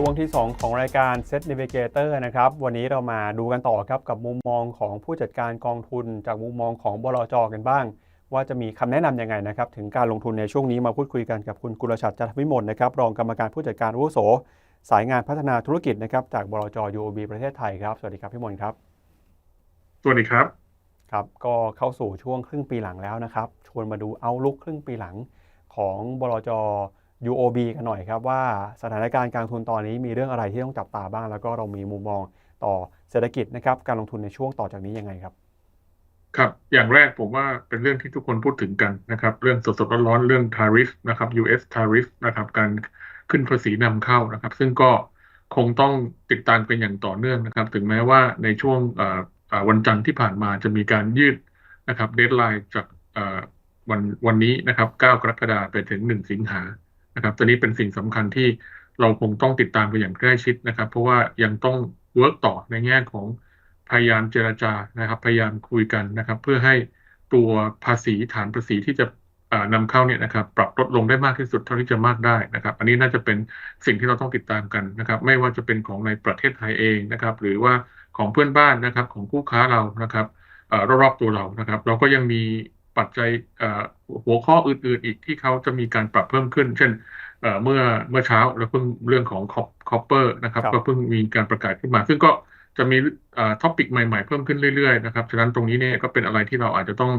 ช่วงที่ 2 ของรายการ Set Navigator นะครับ วันนี้เรามาดูกันต่อครับกับมุมมองของผู้จัดการกองทุน จากมุมมองของบลจกันบ้าง ว่าจะมีคำแนะนำยังไงนะครับถึงการลงทุนในช่วงนี้มาพูดคุยกันกับคุณกุลชัดจันทวิมลนะครับรองกรรมการผู้จัดการอาวุโส สายงานพัฒนาธุรกิจนะครับจากบลจ UOB ประเทศไทยครับ สวัสดีครับพี่มนครับ สวัสดีครับ ครับก็เข้าสู่ช่วงครึ่งปีหลังแล้วนะครับ ชวนมาดูเอาลุกครึ่งปีหลังของบลจ UOB กันหน่อยครับว่าสถานการณ์การลงทุนตอนนี้มีเรื่องอะไรที่ต้องจับตาบ้าง แล้วก็เรามีมุมมองต่อเศรษฐกิจนะครับการลงทุนในช่วงต่อจากนี้ยังไงครับ ครับ อย่างแรกผมว่าเป็นเรื่องที่ทุกคนพูดถึงกันนะครับ เรื่องสดๆร้อนๆเรื่อง tariff นะครับ US t a r i f นะครับ การขึ้นภาษีนำเข้านะครับ ซึ่งก็คงต้องติดตามกันอย่างต่อเนื่องนะครับ ถึงแม้ว่าในช่วงวันจันทร์ที่ผ่านมาจะมีการยืดนะครับเด d ไลน์จากวันวันนี้นะครับ 9 กรกฎาคมไปถึง 1 สิงหา นะครับตัวนี้เป็นสิ่งสำคัญที่เราคงต้องติดตามกันอย่างใกล้ชิดนะครับ เพราะว่ายังต้องเวิร์กต่อในแง่ของพยายามเจรจานะครับ พยายามคุยกันนะครับ เพื่อให้ตัวภาษีฐานภาษีที่จะเอ่อนำเข้าเนี่ยนะครับ ปรับลดลงได้มากที่สุดเท่าที่จะมากได้นะครับ อันนี้น่าจะเป็นสิ่งที่เราต้องติดตามกันนะครับ ไม่ว่าจะเป็นของในประเทศไทยเองนะครับ หรือว่าของเพื่อนบ้านนะครับ ของคู่ค้าเรานะครับอรอบๆตัวเรานะครับ เราก็ยังมี ปัจจัยเอ่อหัวข้ออื่นๆอีกที่เขาจะมีการปรับเพิ่มขึ้น เช่นเอ่อเมื่อเมื่อเช้าเราเพิ่งเรื่องของคอปเปอร์นะครับครับก็เพิ่งมีการประกาศขึ้นมา ซึ่งก็จะมีเอ่อท็อปิกใหม่ๆเพิ่มขึ้นเรื่อยๆนะครับฉะนั้นตรงนี้เนี่ยก็เป็นอะไรที่เราอาจจะต้อง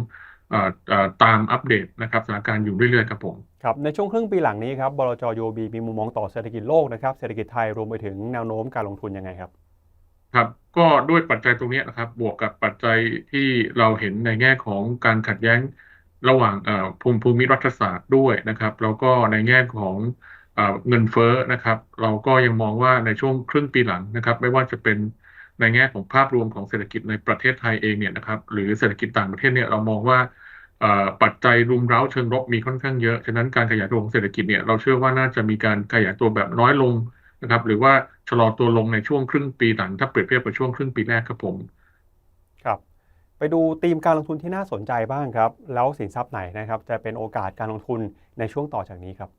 เอ่อเอ่อตามอัปเดตนะครับสถานการณ์อยู่เรื่อยๆครับผมครับในช่วงครึ่งปีหลังนี้ครับบลจ UOB มีมุมมองต่อเศรษฐกิจโลกนะครับเศรษฐกิจไทยรวมไปถึงแนวโน้มการลงทุนยังไงครับ ครับ ก็ด้วยปัจจัยตรงนี้นะครับ บวกกับปัจจัยที่เราเห็นในแง่ของการขัดแย้งระหว่างภูมิภูมิรัฐศาสตร์ด้วยนะครับ แล้วก็ในแง่ของเอ่อเงินเฟ้อนะครับ เราก็ยังมองว่าในช่วงครึ่งปีหลังนะครับ ไม่ว่าจะเป็นในแง่ของภาพรวมของเศรษฐกิจในประเทศไทยเองเนี่ยนะครับ หรือเศรษฐกิจต่างประเทศเนี่ยเรามองว่าปัจจัยรุมเร้าเชิงลบมีค่อนข้างเยอะ ฉะนั้นการขยายตัวของเศรษฐกิจเนี่ยเราเชื่อว่าน่าจะมีการขยายตัวแบบน้อยลง นะครับ หรือว่าชะลอตัวลงในช่วงครึ่งปีหลังถ้าเปรียบเทียบกับช่วงครึ่งปีแรกครับผม ครับ ไปดูธีมการลงทุนที่น่าสนใจบ้างครับ แล้วสินทรัพย์ไหนนะครับ จะเป็นโอกาสการลงทุนในช่วงต่อจากนี้ครับ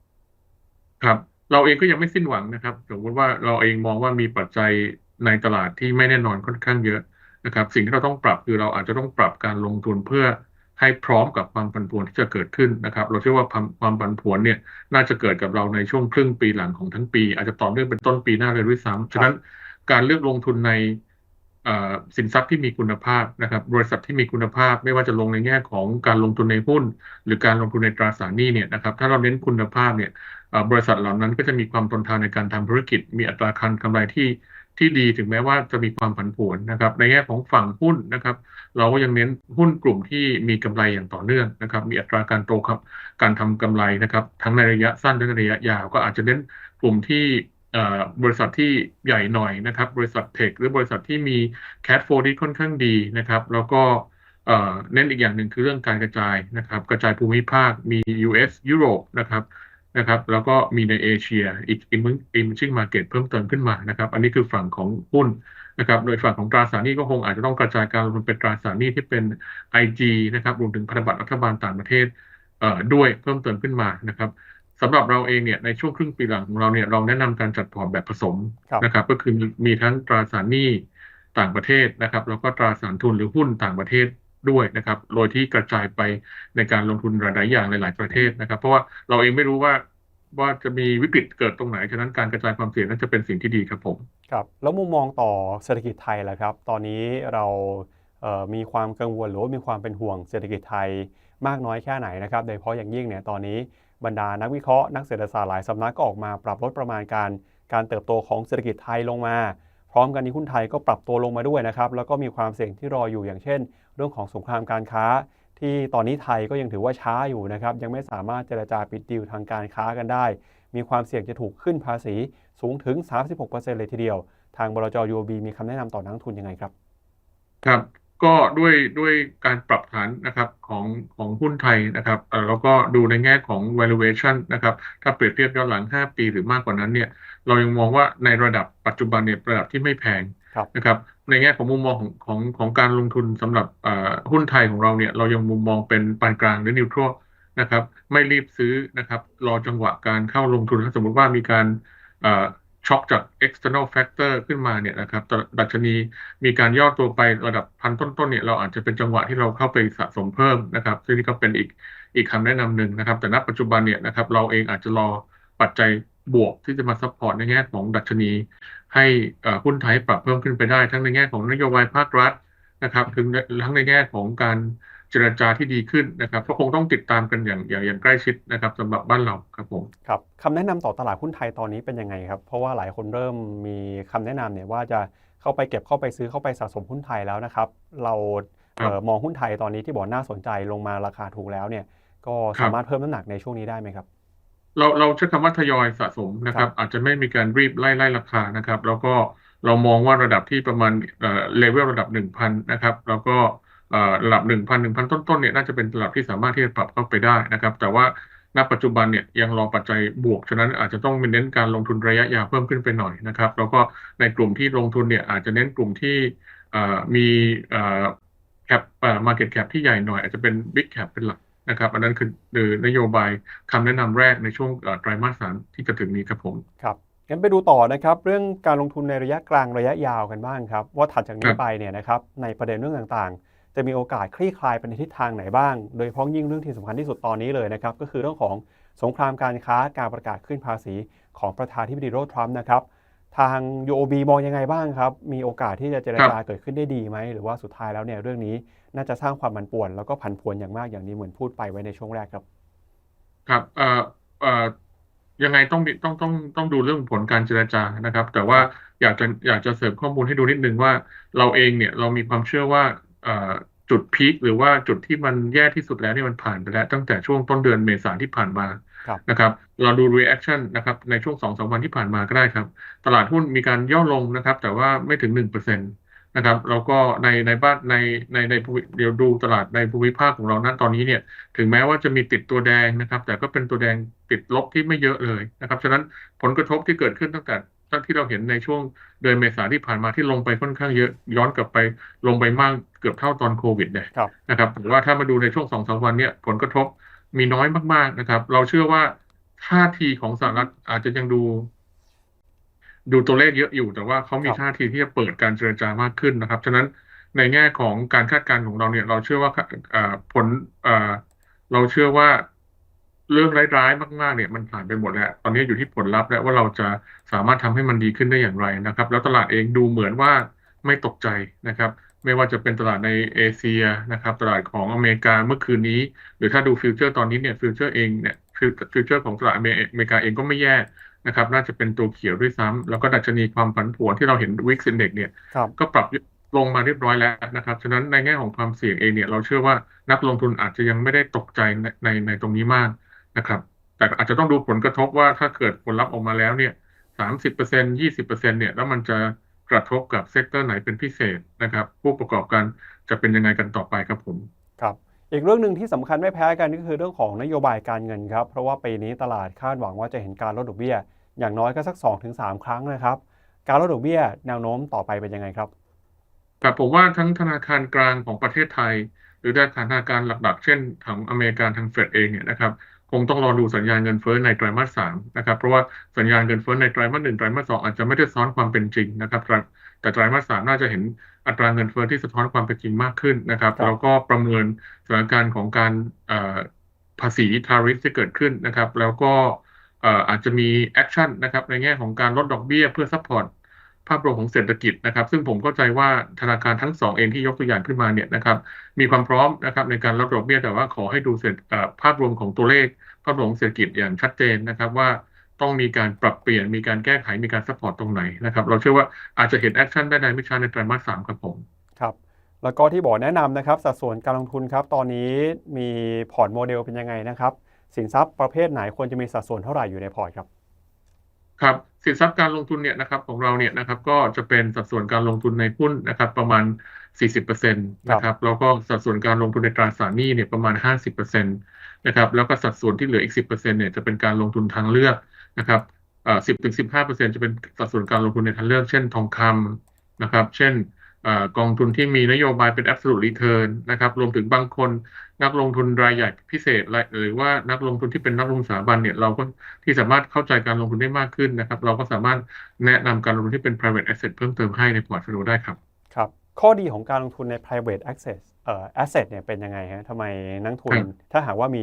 ครับ เราเองก็ยังไม่สิ้นหวังนะครับสมมติว่าเราเองมองว่ามีปัจจัยในตลาดที่ไม่แน่นอนค่อนข้างเยอะนะครับ สิ่งที่เราต้องปรับคือเราอาจจะต้องปรับการลงทุนเพื่อ ให้พร้อมกับความผันผวนที่จะเกิดขึ้นนะครับ เราเชื่อว่าความความผันผวนเนี่ยน่าจะเกิดกับเราในช่วงครึ่งปีหลังของทั้งปี อาจจะต่อเนื่องเป็นต้นปีหน้าเลยด้วยซ้ำฉะนั้นการเลือกลงทุนในอ่อสินทรัพย์ที่มีคุณภาพนะครับบริษัทที่มีคุณภาพไม่ว่าจะลงในแง่ของการลงทุนในหุ้น หรือการลงทุนในตราสารหนี้เนี่ยนะครับถ้าเราเน้นคุณภาพเนี่ยบริษัทเหล่านั้นก็จะมีความทนทานในการทำธุรกิจ มีอัตราการกำไรที่ ที่ดีถึงแม้ว่าจะมีความผันผวนนะครับ ในแง่ของฝั่งหุ้นนะครับ เราก็ยังเน้นหุ้นกลุ่มที่มีกำไรอย่างต่อเนื่องนะครับ มีอัตราการโตครับ การทำกำไรนะครับ ทั้งในระยะสั้นและในระยะยาว ก็อาจจะเน้นกลุ่มที่บริษัทที่ใหญ่หน่อยนะครับ บริษัทเทคหรือบริษัทที่มี cash flow ที่ค่อนข้างดีนะครับ แล้วก็เอ่อเน้นอีกอย่างหนึ่งคือเรื่องการกระจายนะครับ กระจายภูมิภาคมี US ยุโรปนะครับ นะครับ แล้วก็มีในเอเชียอีก emerging market เพิ่มเติมขึ้นมานะครับ อันนี้คือฝั่งของหุ้นนะครับ โดยฝั่งของตราสารหนี้ก็คงอาจจะต้องกระจายการลงทุนเป็นตราสารหนี้ที่เป็น IG นะครับ รวมถึงพันธบัตรรัฐบาลต่างประเทศเอ่อด้วยเพิ่มเติมขึ้นมานะครับสำหรับเราเองเนี่ยในช่วงครึ่งปีหลังของเราเนี่ยเราแนะนำการจัดพอร์ตแบบผสมครับนะครับ ก็คือมีมีทั้งตราสารหนี้ต่างประเทศนะครับ แล้วก็ตราสารทุนหรือหุ้นต่างประเทศ ด้วยนะครับโดยที่กระจายไปในการลงทุนหลาย ๆ อย่างหลาย ๆ ประเทศนะครับ เพราะว่าเราเองไม่รู้ว่าว่าจะมีวิกฤตเกิดตรงไหน ฉะนั้นการกระจายความเสี่ยงนั้นจะเป็นสิ่งที่ดีครับผม ครับ แล้วมุมมองต่อเศรษฐกิจไทยล่ะครับ ตอนนี้เราเมีความกังวลหรือว่ามีความเป็นห่วงเศรษฐกิจไทยมากน้อยแค่ไหนนะครับ โดยเฉพาะอย่างยิ่งเนี่ยตอนนี้บรรดานักวิเคราะห์นักเศรษฐศาสตร์หลายสำนักก็ออกมาปรับลดประมาณการการเติบโตของเศรษฐกิจไทยลงมา พร้อมกันนี้หุ้นไทยก็ปรับตัวลงมาด้วยนะครับ แล้วก็มีความเสี่ยงที่รออยู่อย่างเช่น เรื่องของสงครามการค้า ที่ตอนนี้ไทยก็ยังถือว่าช้าอยู่นะครับ ยังไม่สามารถเจรจาปิดดีลทางการค้ากันได้ มีความเสี่ยงจะถูกขึ้นภาษีสูงถึง 36%เลยทีเดียว ทางบลจ UOB มีคำแนะนำต่อนักทุนยังไงครับ ครับ ก็ด้วยด้วยการปรับฐานนะครับของของหุ้นไทยนะครับเอ่อแล้วก็ดูในแง่ของ valuation นะครับ ถ้าเปรียบเทียบย้อนหลัง 5 ปีหรือมากกว่านั้นเนี่ย เรายังมองว่าในระดับปัจจุบันเนี่ยระดับที่ไม่แพงครับนะครับ ในแง่ของมุมมองของของของการลงทุนสำหรับเอ่อหุ้นไทยของเราเนี่ยเรายังมุมมองเป็นปานกลางหรือ neutral นะครับ ไม่รีบซื้อนะครับ รอจังหวะการเข้าลงทุนถ้าสมมติว่ามีการเอ่อ ช็อคจาก external factor ขึ้นมาเนี่ยนะครับตดัชนีมีการย่อตัวไประดับพันต้นๆเนี่ยเราอาจจะเป็นจังหวะที่เราเข้าไปสะสมเพิ่มนะครับ ซึ่งนี่ก็เป็นอีกอีกคำแนะนำหนึ่งนะครับ แต่ณปัจจุบันเนี่ยนะครับเราเองอาจจะรอปัจจัยบวกที่จะมาซัพพอร์ตในแง่ของดัชนี ให้อ่อหุ้นไทยปรับเพิ่มขึ้นไปได้ ทั้งในแง่ของนโยบายภาครัฐนะครับถึงทั้งในแง่ของการ เจรจาที่ดีขึ้นนะครับก็คงต้องติดตามกันอย่างอย่างอย่างใกล้ชิดนะครับสำหรับบ้านเราครับผมครับคำแนะนำต่อตลาดหุ้นไทยตอนนี้เป็นยังไงครับ เพราะว่าหลายคนเริ่มมีคำแนะนำเนี่ยว่าจะเข้าไปเก็บเข้าไปซื้อเข้าไปสะสมหุ้นไทยแล้วนะครับ เราเอ่อมองหุ้นไทยตอนนี้ที่บอกน่าสนใจลงมาราคาถูกแล้วเนี่ย ก็สามารถเพิ่มน้ำหนักในช่วงนี้ได้ไหมครับ เราเราใช้คำว่าทยอยสะสมนะครัครับบอาจจะไม่มีการรีบไล่ไล่ราคานะครับ แล้วก็เรามองว่าระดับที่ประมาณเอ่อเลเวลระดับหนึ่งพันนะครับ แล้วก็เอ่อ ระดับหนึ่งพันหนึ่งพันต้นๆเนี่ยน่าจะเป็นระดับที่สามารถที่จะปรับเข้าไปได้นะครับ แต่ว่าณปัจจุบันเนี่ยยังรอปัจจัยบวก ฉะนั้นอาจจะต้องเน้นการลงทุนระยะยาวเพิ่มขึ้นไปหน่อยนะครับ แล้วก็ในกลุ่มที่ลงทุนเนี่ยอาจจะเน้นกลุ่มที่เอ่อมีเอ่อแคปเอ่อ market cap ที่ใหญ่หน่อย อาจจะเป็น big cap เป็นหลักนะครับ อันนั้นคือคือนโยบายคำแนะนำแรกในช่วงเอ่อไตรมาสสามที่จะถึงนี้ครับผมครับงั้นไปดูต่อนะครับ เรื่องการลงทุนในระยะกลางระยะยาวกันบ้างครับ ว่าถัดจากคนี้รับไปเนี่ยนะครับในประเด็นเรื่องต่างๆ จะมีโอกาสคลี่คลายไปในทิศทางไหนบ้าง โดยเฉพาะยิ่งเรื่องที่สำคัญที่สุดตอนนี้เลยนะครับ ก็คือเรื่องของสงครามการค้าการประกาศขึ้นภาษีของประธานาธิบดีโดนัลด์ทรัมป์นะครับ ทาง UOB มองยังไงบ้างครับ มีโอกาสที่จะเจรจาเกิดขึ้นได้ดีไหม หรือว่าสุดท้ายแล้วเนี่ยเรื่องนี้น่าจะสร้างความผันป่วน แล้วก็ผันผวนอย่างมากอย่างนี้เหมือนพูดไปไว้ในช่วงแรกครับ ครับเอ่อเอ่อยังไงต้องต้องต้องต้องดูเรื่องผลการเจรจานะครับ แต่ว่าอยากจะอยากจะเสริมข้อมูลให้ดูนิดนึงว่าเราเองเนี่ยเรามีความเชื่อว่า จุดพีคหรือว่าจุดที่มันแย่ที่สุดแล้วเนี่ยมันผ่านไปแล้ว ตั้งแต่ช่วงต้นเดือนเมษาที่ผ่านมาครับนะครับเราดู reaction นะครับในช่วงสองสามวันที่ผ่านมาก็ได้ครับ ตลาดหุ้นมีการย่อลงนะครับ แต่ว่าไม่ถึงหนึ่งเปอร์เซ็นต์นะครับแล้วก็ในในบ้านในในในภูมิเดี๋ยวดูตลาดในภูมิภาคของเราณตอนนี้เนี่ยถึงแม้ว่าจะมีติดตัวแดงนะครับ แต่ก็เป็นตัวแดงติดลบที่ไม่เยอะเลยนะครับฉะนั้นผลกระทบที่เกิดขึ้นตั้งแต่ ตั้งที่เราเห็นในช่วงเดือนเมษาที่ผ่านมาที่ลงไปค่อนข้างเยอะย้อนกลับไปลงไปมากเกือบเท่าตอนโควิดเลยครับนะครับแต่ว่าถ้ามาดูในช่วงสองสามวันเนี่ยผลกระทบมีน้อยมาก ๆนะครับ เราเชื่อว่าท่าทีของสหรัฐอาจจะยังดู ดูตัวเลขเยอะอยู่ แต่ว่าเขามีครับท่าทีที่จะเปิดการเจรจามากขึ้นนะครับฉะนั้นในแง่ของการคาดการณ์ของเราเนี่ย เราเชื่อว่าเอ่อผลเอ่อเราเชื่อว่า เรื่องร้ายๆมากๆเนี่ยมันผ่านไปหมดแล้ว ตอนนี้อยู่ที่ผลลัพธ์แล้วว่าเราจะสามารถทำให้มันดีขึ้นได้อย่างไรนะครับ แล้วตลาดเองดูเหมือนว่าไม่ตกใจนะครับ ไม่ว่าจะเป็นตลาดในเอเชียนะครับ ตลาดของอเมริกาเมื่อคืนนี้ หรือถ้าดูฟิวเจอร์ตอนนี้เนี่ยฟิวเจอร์เองเนี่ยฟิวฟิวเจอร์ของตลาดอเมริอเมริกาเองก็ไม่แย่นะครับ น่าจะเป็นตัวเขียวด้วยซ้ำแล้วก็ดัชนีความผันผวนที่เราเห็นวิกซินเด็กเนี่ยครับก็ปรับลงมาเรียบร้อยแล้วนะครับ ฉะนั้นในแง่ของความเสี่ยงเองเนี่ยเราเชื่อว่านักลงทุนอาจจะยังไม่ได้ตกใจในในในตรงนี้มาก นะครับ แต่อาจจะต้องดูผลกระทบว่าถ้าเกิดผลลัพธ์ออกมาแล้วเนี่ยสามสิบเปอร์เซ็นยี่สิบเปอร์เซ็นเนี่ยแล้วมันจะกระทบกับเซกเตอร์ไหนเป็นพิเศษนะครับ ผู้ประกอบการจะเป็นยังไงกันต่อไปครับผมครับอีกเรื่องหนึ่งที่สำคัญไม่แพ้กันก็คือเรื่องของนโยบายการเงินครับ เพราะว่าปีนี้ตลาดคาดหวังว่าจะเห็นการลดดอกเบี้ย อย่างน้อยก็สัก 2-3 ครั้งนะครับ การลดดอกเบี้ยแนวโน้มต่อไปเป็นยังไงครับครับผมว่าทั้งธนาคารกลางของประเทศไทย หรือธนาคารหลักๆ เช่นทางอเมริกาทางเฟดเองเนี่ยนะครับ คงต้องรอดูสัญญาณเงินเฟ้อในไตรมาสสามนะครับ เพราะว่าสัญญาณเงินเฟ้อในไตรมาสหนึ่งไตรมาสสองอาจจะไม่ได้ซ้อนความเป็นจริงนะครับแต่แต่ไตรมาสสามน่าจะเห็นอัตราเงินเฟ้อที่สะท้อนความเป็นจริงมากขึ้นนะครับครับแล้วก็ประเมินสถานการณ์ของการเอ่อภาษีทาริฟที่เกิดขึ้นนะครับ แล้วก็เอ่ออาจจะมีแอคชั่นนะครับในแง่ของการลดดอกเบี้ยเพื่อซัพพอร์ต ภาพรวมของเศรษฐกิจนะครับ ซึ่งผมเข้าใจว่าธนาคารทั้งสองเองที่ยกตัวอย่างขึ้นมาเนี่ยนะครับ มีความพร้อมนะครับในการลดดอกเบี้ยแต่ว่าขอให้ดูเศรษฐภาพรวมของตัวเลข ภาพรวมของเศรษฐกิจอย่างชัดเจนนะครับว่าต้องมีการปรับเปลี่ยนมีการแก้ไขมีการซัพพอร์ตตรงไหนนะครับ เราเชื่อว่าอาจจะเห็นแอคชั่นได้ในไม่ช้าในไตรมาสสามครับผมครับ แล้วก็ที่บอกแนะนำนะครับ สัดส่วนการลงทุนครับ ตอนนี้มีพอร์ตโมเดลเป็นยังไงนะครับ สินทรัพย์ประเภทไหนควรจะมีสัดส่วนเท่าไหร่อยู่ในพอร์ตครับ ครับสินทรัพย์การลงทุนเนี่ยนะครับของเราเนี่ยนะครับก็จะเป็นสัดส่วนการลงทุนในหุ้นนะครับประมาณ 40%นะครับแล้วก็สัดส่วนการลงทุนในตราสารหนี้เนี่ยประมาณ 50%นะครับแล้วก็สัดส่วนที่เหลืออีก 10%เนี่ยจะเป็นการลงทุนทางเลือกนะครับเอ่อ10-15%จะเป็นสัดส่วนการลงทุนในทางเลือก เช่นทองคำนะครับ เช่น กองทุนที่มีนโยบายเป็น absolute return นะครับรวมถึงบางคนนักลงทุนรายใหญ่พิเศษ หรือว่านักลงทุนที่เป็นนักลงทุนสถาบันเนี่ยเราก็ที่สามารถเข้าใจการลงทุนได้มากขึ้นนะครับ เราก็สามารถแนะนำการลงทุนที่เป็น private asset เพิ่มเติมให้ในพอร์ตโฟลิโอได้ครับครับ ข้อดีของการลงทุนใน private access เอ่อ asset เนี่ยเป็นยังไงฮะทำไมนักทุนครับถ้าหากว่ามี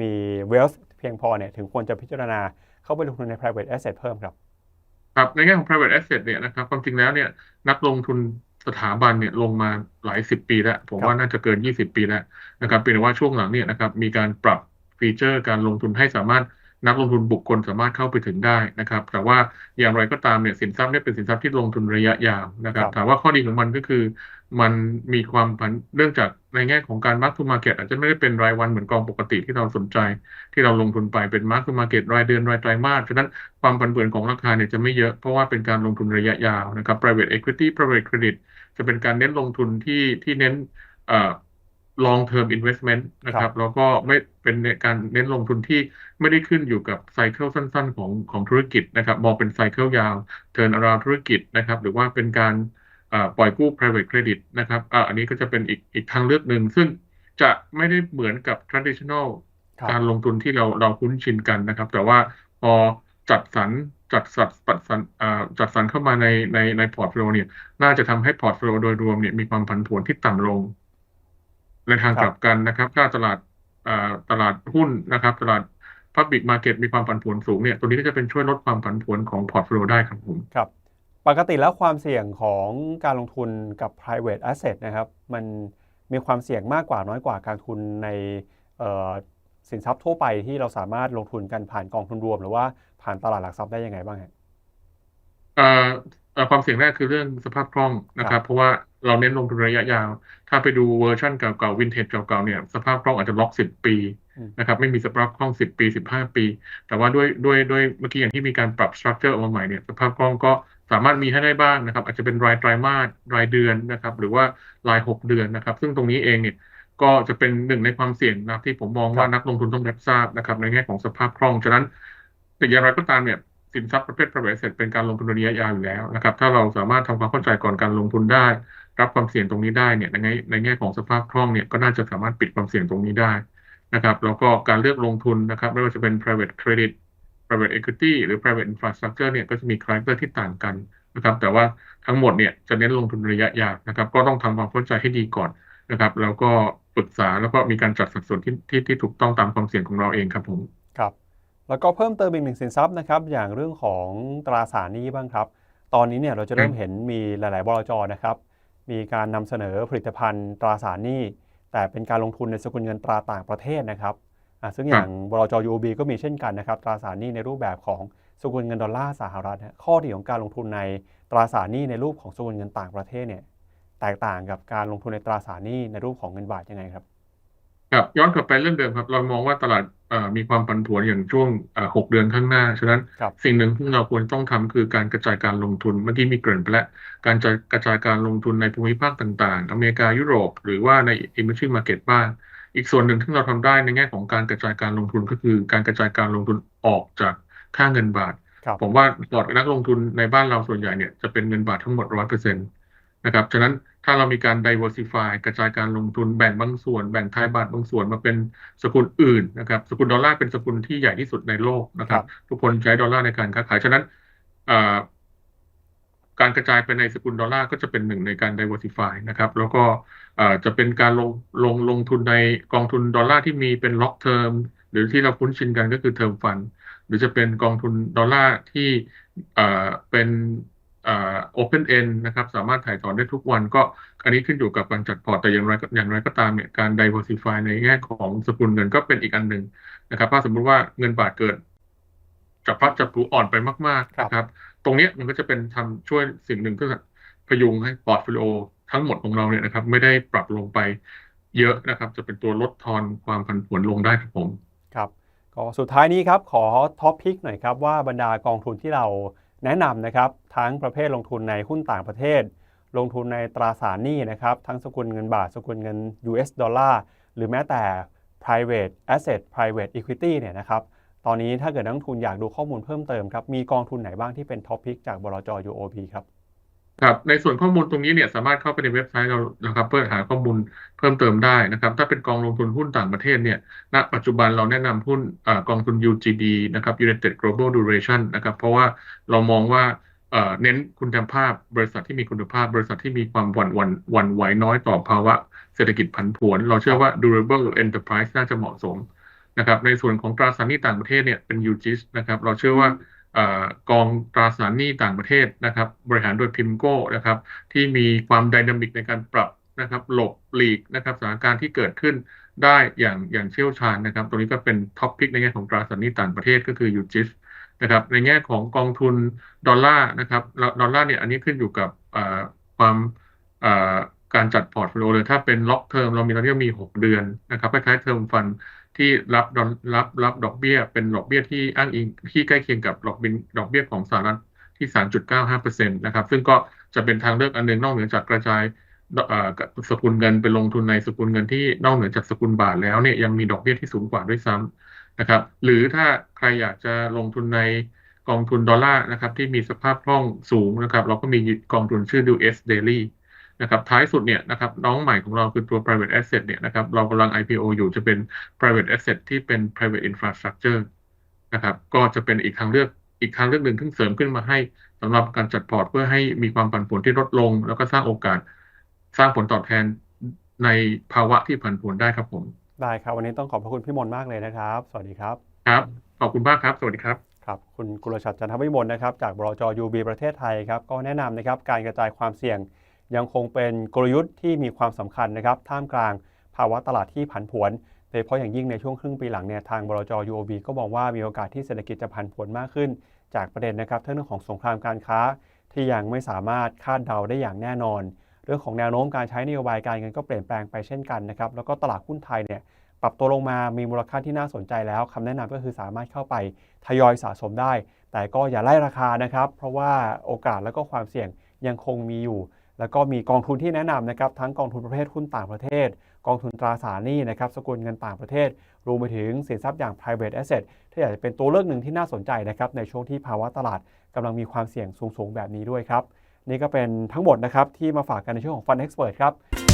มี wealth เพียงพอเนี่ยถึงควรจะพิจารณาเข้าไปลงทุนใน private asset เพิ่มครับครับในแง่ของ private asset เนี่ยนะครับความจริงแล้วเนี่ยนักลงทุน สถาบันเนี่ยลงมาหลายสิบปีแล้ว ผมครับว่าน่าจะเกิน20ปีแล้วนะครับเป็นแต่ว่าช่วงหลังเนี่ยนะครับมีการปรับฟีเจอร์การลงทุนให้สามารถนักลงทุนบุคคลสามารถเข้าไปถึงได้นะครับ แต่ว่าอย่างไรก็ตามเนี่ยสินทรัพย์เนี่ยเป็นสินทรัพย์ที่ลงทุนระยะยาวนะครับครับถามว่าข้อดีของมันก็คือ มันมีความผันเนื่องจากในแง่ของการ mark to market อาจจะไม่ได้เป็นรายวันเหมือนกองปกติที่เราสนใจ ที่เราลงทุนไปเป็น mark to market รายเดือนรายไตรมาสฉะนั้นความผันผวนของราคาเนี่ยจะไม่เยอะเพราะว่าเป็นการลงทุนระยะยาวนะครับ private equity private credit จะเป็นการเน้นลงทุนที่ที่เน้นเอ่อ long term investment นะครับ แล้วก็ไม่เป็นการเน้นลงทุนที่ไม่ได้ขึ้นอยู่กับไซเคิลสั้น ๆ ของของธุรกิจนะครับ มองเป็นไซเคิลยาว turn around ธุรกิจนะครับ หรือว่าเป็นการเอ่อปล่อยกู้ private credit นะครับอ่าอันนี้ก็จะเป็นอีกอีกทางเลือกหนึ่ง ซึ่งจะไม่ได้เหมือนกับ traditional ครับการลงทุนที่เราเราคุ้นชินกันนะครับ แต่ว่าพอจัดสรร จัดสรรจัดสรรอ่าจัดสรรเข้ามาในในในพอร์ตโฟลิโอเนี่ย น่าจะทำให้พอร์ตโฟลิโอโดยรวมเนี่ยมีความผันผวนที่ต่ำลง ในทางครับกลับกันนะครับถ้าตลาดอ่าตลาดหุ้นนะครับ ตลาด Public Market มีความผันผวนสูงเนี่ยตัวนี้ก็จะเป็นช่วยลดความผันผวนของพอร์ตโฟลิโอได้ครับผมครับปกติแล้วความเสี่ยงของการลงทุนกับ private asset นะครับ มันมีความเสี่ยงมากกว่าน้อยกว่าการลงทุนในเอ่อสินทรัพย์ทั่วไปที่เราสามารถลงทุนกันผ่านกองทุนรวม หรือว่า ผ่านตลาดหลักทรัพย์ได้ยังไงบ้างฮะเอ่อเอ่อความเสี่ยงแรกคือเรื่องสภาพคล่องนะครับ เพราะว่าเราเน้นลงทุนระยะยาว ถ้าไปดูเวอร์ชันเก่าๆวินเทจเก่าๆเนี่ยสภาพคล่องอาจจะล็อกสิบปีอืมนะครับไม่มีสภาพคล่องสิบปีสิบห้าปี แต่ว่าด้วยด้วยด้วยเมื่อกี้อย่างที่มีการปรับสตรัคเจอร์ออกมาใหม่เนี่ยสภาพคล่องก็สามารถมีให้ได้บ้างนะครับ อาจจะเป็นรายไตรมาสรายเดือนนะครับ หรือว่ารายหกเดือนนะครับ ซึ่งตรงนี้เองเนี่ยก็จะเป็นหนึ่งในความเสี่ยงนะครับที่ผมมองว่าครับนักลงทุนต้องรับทราบนะครับในแง่ของสภาพคล่องฉะนั้น แต่อย่างไรก็ตามเนี่ยสินทรัพย์ประเภท private asset เป็นการลงทุนระยะยาวอยู่แล้วนะครับ ถ้าเราสามารถทำความเข้าใจก่อนการลงทุนได้ รับความเสี่ยงตรงนี้ได้เนี่ยในแง่ในแง่ของสภาพคล่องเนี่ยก็น่าจะสามารถปิดความเสี่ยงตรงนี้ได้นะครับ แล้วก็การเลือกลงทุนนะครับ ไม่ว่าจะเป็น private credit private equity หรือ private infrastructure เนี่ยก็จะมีคาแรคเตอร์ที่ต่างกันนะครับ แต่ว่าทั้งหมดเนี่ยจะเน้นลงทุนระยะยาวนะครับ ก็ต้องทำความเข้าใจให้ดีก่อนนะครับ แล้วก็ปรึกษาแล้วก็มีการจัดสัดส่วนที่ที่ที่ถูกต้องตามความเสี่ยงของเราเองครับผมครับ แล้วก็เพิ่มเติมอีกหนึ่งสินทรัพย์นะครับ อย่างเรื่องของตราสารหนี้บ้างครับ ตอนนี้เนี่ยเราจะเริ่มเห็นมีหลาย ๆ บลจนะครับ มีการนำเสนอผลิตภัณฑ์ตราสารหนี้ แต่เป็นการลงทุนในสกุลเงินตราต่างประเทศนะครับอะซึ่งอย่างบลจ UOB ก็มีเช่นกันนะครับ ตราสารหนี้ในรูปแบบของสกุลเงินดอลลาร์สหรัฐฮะข้อดีของการลงทุนในตราสารหนี้ในรูปของสกุลเงินต่างประเทศเนี่ยแตกต่างกับการลงทุนในตราสารหนี้ในรูปของเงินบาทยังไงครับครับย้อนกลับไปเรื่องเดิมครับ เรามองว่าตลาดเอ่อ มีความผันผวนอย่างช่วงเอ่อหกเดือนข้างหน้า ฉะนั้นครับสิ่งหนึ่งที่เราควรต้องทำคือการกระจายการลงทุน เมื่อกี้มีเกริ่นไปแล้ว การจะกระจายการลงทุนในภูมิภาคต่างๆ อเมริกายุโรป หรือว่าใน emerging market บ้าง อีกส่วนหนึ่งที่เราทำได้ในแง่ของการกระจายการลงทุนก็คือ การกระจายการลงทุนออกจากค่าเงินบาทครับผมว่าพอร์ตนักลงทุนในบ้านเราส่วนใหญ่เนี่ยจะเป็นเงินบาททั้งหมดร้อยเปอร์เซ็นต์นะครับ ฉะนั้น ถ้าเรามีการ diversify กระจายการลงทุนแบ่งบางส่วน แบ่งไทยบาทบางส่วนมาเป็นสกุลอื่นนะครับสกุลดอลลาร์เป็นสกุลที่ใหญ่ที่สุดในโลกนะครับ ทุกคนใช้ดอลลาร์ในการค้าขายฉะนั้นเอ่อการกระจายไปในสกุลดอลลาร์ก็จะเป็นหนึ่งในการ diversify นะครับ แล้วก็เอ่อจะเป็นการลงลงลงทุนในกองทุนดอลลาร์ที่มีเป็น lock term หรือที่เราคุ้นชินกันก็คือ term fund หรือจะเป็นกองทุนดอลลาร์ที่เอ่อเป็นเอ่อ open end นะครับสามารถถ่ายถอนได้ทุกวันก็อันนี้ขึ้นอยู่กับการจัดพอร์ตแต่อย่างไรก็อย่างไรก็ตามเนี่ยการ diversify ในแง่ของสกุลเงินก็เป็นอีกอันหนึ่งนะครับถ้าสมมุติว่าเงินบาทเกิดจับพลัดจับผลูอ่อนไปมากๆนะครับ ตรงเนี้ยมันก็จะเป็นทำช่วยสิ่งหนึ่งเพื่อพยุงให้พอร์ตโฟลิโอทั้งหมดของเราเนี่ยนะครับ ไม่ได้ปรับลงไปเยอะนะครับ จะเป็นตัวลดทอนความผันผวนลงได้ครับผม ครับก็สุดท้ายนี้ครับขอท็อปพิกหน่อยครับว่าบรรดากองทุนที่เรา แนะนำนะครับทั้งประเภทลงทุนในหุ้นต่างประเทศ ลงทุนในตราสารหนี้นะครับทั้งสกุลเงินบาท สกุลเงิน US ดอลลาร์หรือแม้แต่ private asset private equity เนี่ยนะครับตอนนี้ถ้าเกิดนักลงทุนอยากดูข้อมูลเพิ่มเติมครับมีกองทุนไหนบ้างที่เป็นท็อปพิกจากบลจ UOB ครับ ครับในส่วนข้อมูลตรงนี้เนี่ยสามารถเข้าไปในเว็บไซต์เรานะครับ เพื่อหาข้อมูลเพิ่มเติมได้นะครับ ถ้าเป็นกองลงทุนหุ้นต่างประเทศเนี่ยณปัจจุบันเราแนะนำหุ้นอกองทุน UGD นะครับ United Global Duration นะครับ เพราะว่าเรามองว่าเน้นคุณภาพบริษัทที่มีคุณภาพ บริษัทที่มีความหวั่นวันหวั่นไหวน้อยต่อภาวะเศรษฐกิจผันผวน เราเชื่อว่า durable enterprise น่าจะเหมาะสมนะครับในส่วนของตราสารหนี้ต่างประเทศเนี่ยเป็น UGIS นะครับเราเชื่อว่า กองตราสารหนี้ต่างประเทศนะครับ บริหารโดยพิมโก้นะครับ ที่มีความไดนามิกในการปรับนะครับ หลบหลีกนะครับสถานการณ์ที่เกิดขึ้นได้อย่างอย่างเชี่ยวชาญนะครับ ตรงนี้ก็เป็นท็อปพิกในแง่ของตราสารหนี้ต่างประเทศก็คือ UGIS นะครับ ในแง่ของกองทุนดอลลาร์นะครับดอลลาร์เนี่ยอันนี้ขึ้นอยู่กับความการจัดพอร์ตโฟลิโอเลยถ้าเป็นล็อกเทอมเรามีตอนนี้มี 6 เดือนนะครับคล้ายๆเทอมฟัน ที่รับดอลรับรับดอกเบี้ย เป็นดอกเบี้ยที่อ้างอิงที่ใกล้เคียงกับดอกเบี้ยดอกเบี้ยของสหรัฐที่ 3.95%นะครับ ซึ่งก็จะเป็นทางเลือกอันหนึงนอกเหนือจากกระจายอ่อสกุลเงินไปลงทุนในสกุลเงินที่นอกเหนือจากสกุลบาทแล้วเนี่ยยังมีดอกเบี้ยที่สูงกว่าด้วยซ้ำนะครับ หรือถ้าใครอยากจะลงทุนในกองทุนดอลลาร์นะครับที่มีสภาพคล่องสูงนะครับ เราก็มีกองทุนชื่อ US Daily นะครับท้ายสุดเนี่ยนะครับน้องใหม่ของเราคือตัว private asset เนี่ยนะครับเรากำลัง IPO อยู่จะเป็น private asset ที่เป็น private infrastructure นะครับก็จะเป็นอีกทางเลือกอีกทางเลือกหนึ่งที่เสริมขึ้นมาให้สำหรับการจัดพอร์ตเพื่อให้มีความผันผวนที่ลดลง แล้วก็สร้างโอกาสสร้างผลตอบแทนในภาวะที่ผันผวนได้ครับผม ได้ครับ วันนี้ต้องขอบพระคุณพี่มนต์มากเลยนะครับ สวัสดีครับ ครับ ขอบคุณมากครับ สวัสดีครับ ครับ คุณกุลชัดจันทวิมลนะครับ จากบลจยูบีประเทศไทยครับ ก็แนะนำนะครับ การกระจายความเสี่ยง ยังคงเป็นกลยุทธ์ที่มีความสำคัญนะครับท่ามกลางภาวะตลาดที่ผันผวนโดยเฉพาะอย่างยิ่งในช่วงครึ่งปีหลังเนี่ยทางบลจ UOB ก็มองว่ามีโอกาสที่เศรษฐกิจจะผันผวนมากขึ้น จากประเด็นนะครับเรื่องของสงครามการค้า ที่ยังไม่สามารถคาดเดาได้อย่างแน่นอน เรื่องของแนวโน้มการใช้นโยบายการเงินก็เปลี่ยนแปลงไปเช่นกันนะครับแล้วก็ตลาดหุ้นไทยเนี่ยปรับตัวลงมามีมูลค่าที่น่าสนใจแล้วคำแนะนำก็คือสามารถเข้าไปทยอยสะสมได้ แต่ก็อย่าไล่ราคานะครับ เพราะว่าโอกาสแล้วก็ความเสี่ยงยังคงมีอยู่ แล้วก็มีกองทุนที่แนะนำนะครับทั้งกองทุนประเภทหุ้นต่างประเทศ กองทุนตราสารหนี้นะครับสกุลเงินต่างประเทศ รวมไปถึงสินทรัพย์อย่าง private asset ที่อาจจะเป็นตัวเลือกหนึ่งที่น่าสนใจนะครับในช่วงที่ภาวะตลาดกำลังมีความเสี่ยงสูงๆแบบนี้ด้วยครับนี่ก็เป็นทั้งหมดนะครับที่มาฝากกันในช่วงของ Fund Expert ครับ